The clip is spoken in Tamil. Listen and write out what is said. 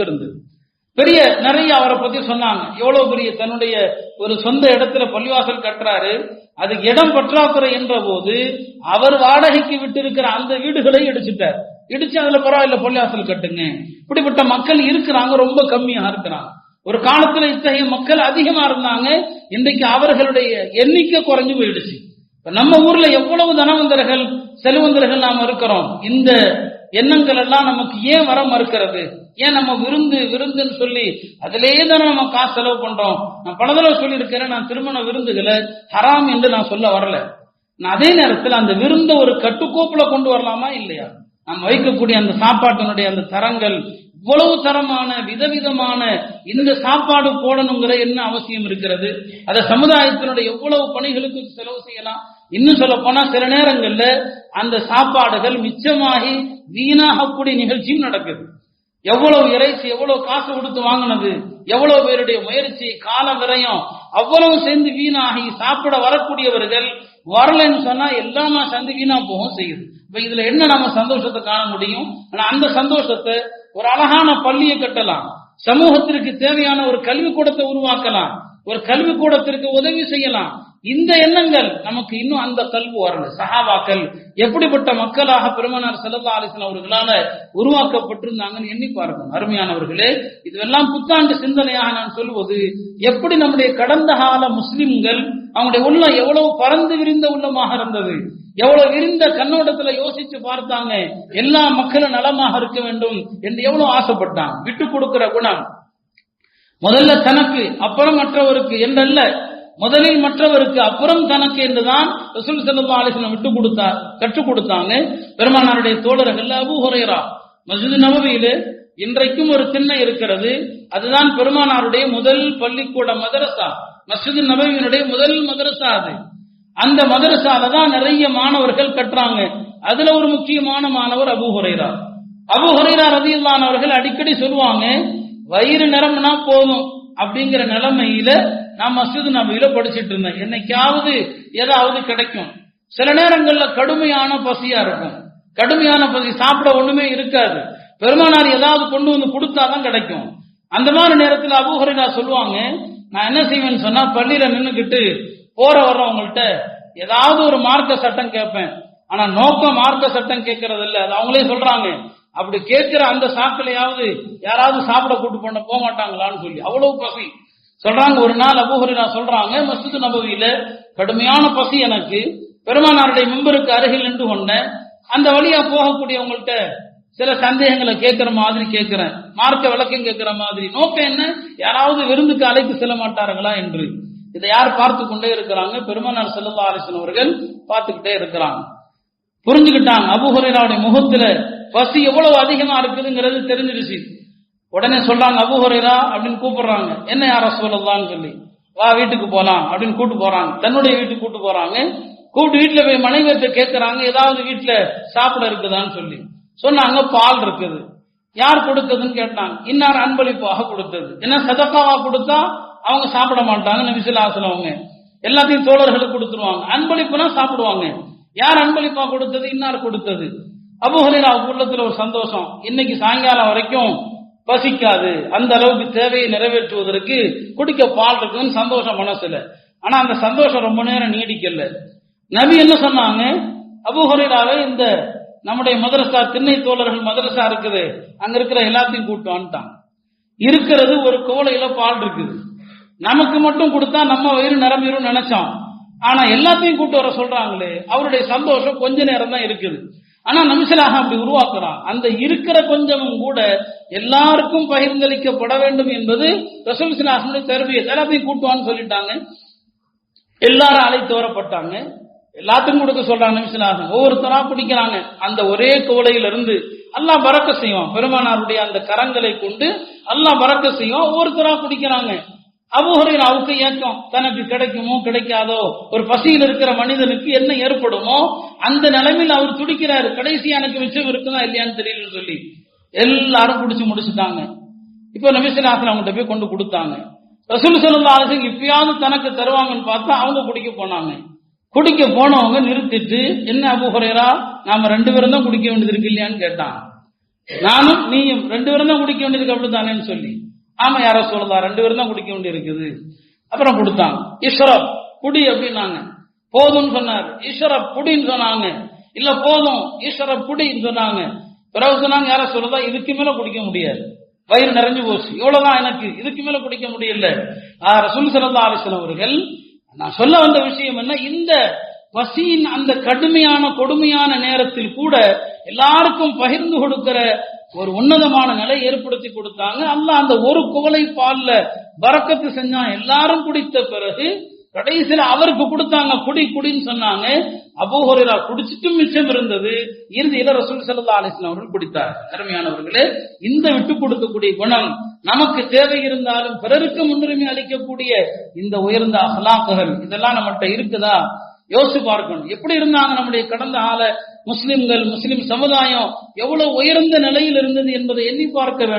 இருந்தது. பெரிய நிறைய அவரை பத்தி சொன்னாங்க. எவ்வளவு பெரிய தன்னுடைய ஒரு சொந்த இடத்துல பள்ளிவாசல் கட்டுறாரு. அதுக்கு இடம் பற்றாக்குறை என்ற போது அவர் வாடகைக்கு விட்டு இருக்கிற அந்த வீடுகளை இடிச்சுட்டார். இடிச்சு அதுல பரவாயில்ல பள்ளிவாசல் கட்டுங்க. இப்படிப்பட்ட மக்கள் இருக்கிறாங்க ரொம்ப கம்மியா இருக்கிறாங்க. ஒரு காலத்துல இத்தகைய மக்கள் அதிகமா இருந்தாங்க. இன்றைக்கு அவர்களுடைய எண்ணிக்கை குறைஞ்சு போயிடுச்சு. இப்ப நம்ம ஊர்ல எவ்வளவு தனவந்தர்கள் செல்வந்தர்கள் நாம இருக்கிறோம். இந்த எண்ணங்கள் எல்லாம் நமக்கு ஏன் வர மறுக்கிறது? ஏன் நம்ம விருந்து விருந்துன்னு சொல்லி அதிலேயே தானே நம்ம காசு செலவு பண்றோம்? நான் பல தடவை சொல்லியிருக்கிறேன் நான் திருமண விருந்துகளை ஹராம் என்று நான் சொல்ல வரல. நான் அதே நேரத்தில் அந்த விருந்த ஒரு கட்டுக்கோப்புல கொண்டு வரலாமா இல்லையா? நாம் வைக்கக்கூடிய அந்த சாப்பாட்டினுடைய அந்த தரங்கள் இவ்வளவு தரமான விதவிதமான இந்த சாப்பாடு போடணுங்கிற என்ன அவசியம் இருக்கிறது? அதை சமுதாயத்தினுடைய எவ்வளவு பணிகளுக்கு செலவு செய்யலாம்? இன்னும் சொல்ல போனா சில நேரங்கள்ல அந்த சாப்பாடுகள் மிச்சமாகி வீணாகக்கூடிய நிகழ்ச்சியும் நடக்குது. எவ்வளவு இறைச்சி எவ்வளவு காசு கொடுத்து வாங்கினது எவ்வளவு பேருடைய முயற்சி கால விரயம் அவ்வளவு சேர்ந்து வீணாகி சாப்பிட வரக்கூடியவர்கள் வரலன்னு சொன்னா எல்லாமே சேர்ந்து வீணா போகும் செய்யுது. இப்ப இதுல என்ன நம்ம சந்தோஷத்தை காண முடியும்? ஆனா அந்த சந்தோஷத்தை ஒரு அழகான பள்ளியை கட்டலாம். சமூகத்திற்கு தேவையான ஒரு கல்விக்கூடத்தை உருவாக்கலாம். ஒரு கல்விக்கூடத்திற்கு உதவி செய்யலாம். இந்த எண்ணங்கள் நமக்கு இன்னும் அந்த கல்வி வரல சஹாபாக்கள் எப்படிப்பட்ட மக்களாக பெருமனார் செல்லல்லா அலிசன் அவர்களால உருவாக்கப்பட்டிருந்தாங்கன்னு எண்ணி பார்க்கணும் அருமையானவர்களே இதுவெல்லாம் புத்தாண்டு சிந்தனையாக நான் சொல்வது எப்படி நம்முடைய கடந்த கால முஸ்லிம்கள் அவங்களுடைய உள்ளம் எவ்வளவு பறந்து விரிந்த உள்ளமாக இருந்தது எவ்வளவு விரிந்த கண்ணோட்டத்துல யோசிச்சு பார்த்தாங்க எல்லா மக்களும் நலமாக இருக்க வேண்டும் என்று எவ்வளவு ஆசைப்பட்டாங்க. விட்டு கொடுக்கிற குணம். முதல்ல தனக்கு அப்புறம் மற்றவருக்கு என்றல்ல முதலில் மற்றவருக்கு அப்புறம் தனக்கு என்றுதான் ரசூல் செல்லா அலிஸ்லாம் விட்டு கொடுத்தார் கற்றுக் கொடுத்தாங்க. பெருமானாருடைய தோழர்கள் அபு ஹுரேரா மஸ்ஜித் நபவியில இன்றைக்கும் ஒரு திண்ணை இருக்கிறது. அதுதான் பெருமானாருடைய முதல் பள்ளிக்கூட மதரசா மஸ்ஜித் நபவியினுடைய முதல் மதரசா அது. அந்த மதரசால தான் நிறைய மாணவர்கள் கட்டுறாங்க அதுல ஒரு முக்கியமான மாணவர் அபு ஹுரேரா. அபு ஹுரேரா ரதியில்லானவர்கள் அடிக்கடி சொல்லுவாங்க வயிறு நிரம்புனா போதும் அப்படிங்கிற நிலைமையில நான் மஸ்ஜித் நபியில படிச்சுட்டு இருந்தேன். என்னைக்காவது ஏதாவது கிடைக்கும். சில நேரங்கள்ல கடுமையான பசியா இருக்கும். கடுமையான பசி சாப்பிட ஒண்ணுமே இருக்காது. பெருமானார் ஏதாவது கொண்டு வந்து கொடுத்தாதான் கிடைக்கும். அந்த மாதிரி நேரத்தில் அபூஹரினா சொல்லுவாங்க நான் என்ன செய்வேன்னு சொன்னா பள்ளியில நின்னுக்கிட்டு போற வர்றவங்கள்ட்ட ஏதாவது ஒரு மார்க்க சட்டம் கேட்பேன். ஆனா நோக்கம் மார்க்க சட்டம் கேட்கறது இல்ல. அது அவங்களே சொல்றாங்க. அப்படி கேட்கிற அந்த சாக்கிலையாவது யாராவது சாப்பிட கூட்டு பண்ண போக மாட்டாங்களான்னு சொல்லி. அவ்வளவு பசி. சொல்றாங்க ஒரு நாள் அபூஹரினா சொல்றாங்க மஸ்ஜித் நபவியில கடுமையான பசி எனக்கு. பெருமானாருடைய மெம்பருக்கு அருகில் நின்று கொண்டேன். அந்த வழியா போகக்கூடியவங்கள்ட்ட சில சந்தேகங்களை கேட்கிற மாதிரி கேட்கிறேன் மார்க்க விளக்கம் கேட்கிற மாதிரி. நோக்கம் என்ன? யாராவது விருந்துக்கு அழைத்து செல்ல மாட்டார்களா என்று. இதை யார் பார்த்து கொண்டே இருக்கிறாங்க? பெருமானார் செல்லல்லா அலிசன் அவர்கள் பார்த்துக்கிட்டே இருக்கிறாங்க. புரிஞ்சுக்கிட்டாங்க. அபுஹுரைராவுடைய முகத்துல பசி எவ்வளவு அதிகமா இருக்குதுங்கிறது தெரிஞ்சிருச்சு உடனே சொல்றாங்க அபுஹுரைரா அப்படின்னு கூப்பிடுறாங்க. என்ன யார சொல்லலாம்னு சொல்லி? வா வீட்டுக்கு போலாம் அப்படின்னு கூட்டு போறாங்க. தன்னுடைய வீட்டுக்கு கூட்டு போறாங்க. கூப்பிட்டு வீட்டுல போய் மனைவியத்தை கேட்கறாங்க ஏதாவது வீட்டுல சாப்பிட இருக்குதான்னு சொல்லி. சொன்னாங்க பால் இருக்குது. யார் கொடுத்ததுன்னு கேட்டாங்க. இன்னார் அன்பளிப்பாக கொடுத்தது. என்ன சதக்காவா கொடுத்தா அவங்க சாப்பிட மாட்டாங்க? நபிசுல்லா அவங்க எல்லாத்தையும் தோழர்களுக்கு கொடுத்துருவாங்க. அன்பளிப்புனா சாப்பிடுவாங்க. யார் அன்பளிப்பா கொடுத்தது? இன்னார் கொடுத்தது. அபுஹலிரா உள்ளத்துல ஒரு சந்தோஷம். இன்னைக்கு சாயங்காலம் வரைக்கும் பசிக்காது அந்த அளவுக்கு தேவையை நிறைவேற்றுவதற்கு குடிக்க பால் இருக்குன்னு சந்தோஷம் மனசுல. ஆனா அந்த சந்தோஷம் ரொம்ப நேரம் நீடிக்கல. நபி என்ன சொன்னாங்க? அபுஹலிரால இந்த நம்முடைய மதரசா திண்ணை தோழர்கள் மதரசா இருக்குது. அங்க இருக்கிற எல்லாத்தையும் கூப்பிட்டு வந்துட்டான் இருக்கிறது ஒரு கோலையில பால் இருக்குது. நமக்கு மட்டும் கொடுத்தா நம்ம வயிறு நிரம்பிடும் நினைச்சோம். ஆனா எல்லாத்தையும் கூட்டு வர சொல்றாங்களே அவருடைய சந்தோஷம் கொஞ்ச நேரம் தான் இருக்குது. ஆனா நமிசலாக அப்படி உருவாக்குறான். அந்த இருக்கிற கொஞ்சமும் கூட எல்லாருக்கும் பகிர்ந்தளிக்கப்பட வேண்டும் என்பது ரசூல் சிலாசனுடைய தருவியை எல்லாத்தையும் கூட்டுவான்னு சொல்லிட்டாங்க. எல்லாரும் அழைத்து வரப்பட்டாங்க எல்லாத்துக்கும் கொடுக்க சொல்றாங்க நிமிஷம் ஒவ்வொருத்தரா பிடிக்கிறாங்க. அந்த ஒரே குவளையிலிருந்து அல்லாஹ் பறக்க செய்வான். பெருமானாருடைய அந்த கரங்களை கொண்டு எல்லாம் பறக்க செய்வான். ஒவ்வொருத்தரா பிடிக்கிறாங்க. அபுஹரின் அவுக்கு ஏக்கம். தனக்கு கிடைக்குமோ கிடைக்காதோ? ஒரு பசியில் இருக்கிற மனிதனுக்கு என்ன ஏற்படுமோ? அந்த நிலைமையில் அவர் துடிக்கிறாரு. கடைசி எனக்கு மிச்சம் இருக்குதா இல்லையான்னு தெரியலன்னு சொல்லி. எல்லாரும் குடிச்சு முடிச்சுட்டாங்க. இப்போ நபிசுலாசன் அவங்ககிட்ட போய் கொண்டு கொடுத்தாங்க. ரசூல் சல்லா அலிசன் இப்பயாவது தனக்கு தருவாங்கன்னு பார்த்தா அவங்க குடிக்க போனாங்க. குடிக்க போனவங்க நிறுத்திட்டு என்ன அபுஹரேரா நாம ரெண்டு பேரும் தான் குடிக்க வேண்டியது இருக்கு இல்லையான்னு கேட்டான். நானும் நீயும் ரெண்டு பேரும் தான் குடிக்க அப்படி அப்படித்தானேன்னு சொல்லி. ஆமா யாரோ சொல்லலாம் ரெண்டு பேரும் தான் குடிக்க வேண்டியிருக்குது அப்புறம் கொடுத்தாங்க. ஈஸ்வரப் குடி அப்படின்னாங்க. போதும்னு சொன்னார். ஈஸ்வரப் புடின்னு சொன்னாங்க. இல்ல போதும். ஈஸ்வரப் புடின்னு சொன்னாங்க. பிறகு சொன்னாங்க யார சொல்லுதா இதுக்கு மேல குடிக்க முடியாது. வயிறு நிறைஞ்சு போச்சு. இவ்வளவுதான் எனக்கு. இதுக்கு மேல குடிக்க முடியல. ரசூல் சிறந்த அலிஸ்லாம் அவர்கள் நான் சொல்ல வந்த விஷயம் என்ன? இந்த பசியின் அந்த கடுமையான கொடுமையான நேரத்தில் கூட எல்லாருக்கும் பகிர்ந்து கொடுக்கிற ஒரு உன்னதமான நிலை ஏற்படுத்தி கொடுத்தாங்க. அல்ல அந்த ஒரு குவளை பால்ல வரக்கத்து செஞ்சான். எல்லாரும் குடித்த பிறகு கடைசியில அவருக்கு கொடுத்தாங்க குடி குடின்னு சொன்னாங்க. அபூஹரா குடிச்சிட்டும் மிச்சம் இருந்தது. இறுதியில ரசூல் சல்லா அலிஸ்லாம் அவர்கள் குடித்தார். அருமையானவர்களே இந்த விட்டு கொடுக்கக்கூடிய குணம் நமக்கு தேவை இருந்தாலும் பிறருக்கு முன்னுரிமை அளிக்கக்கூடிய இந்த உயர்ந்த அகலாக்குகள் இதெல்லாம் நம்மகிட்ட இருக்குதா? யோசிச்சு பார்க்கணும். எப்படி இருந்தாங்க நம்முடைய கடந்த கால முஸ்லிம்கள் முஸ்லிம் சமுதாயம் எவ்வளவு உயர்ந்த நிலையில் இருந்தது என்பதை எண்ணி பார்க்க வேண்டும்.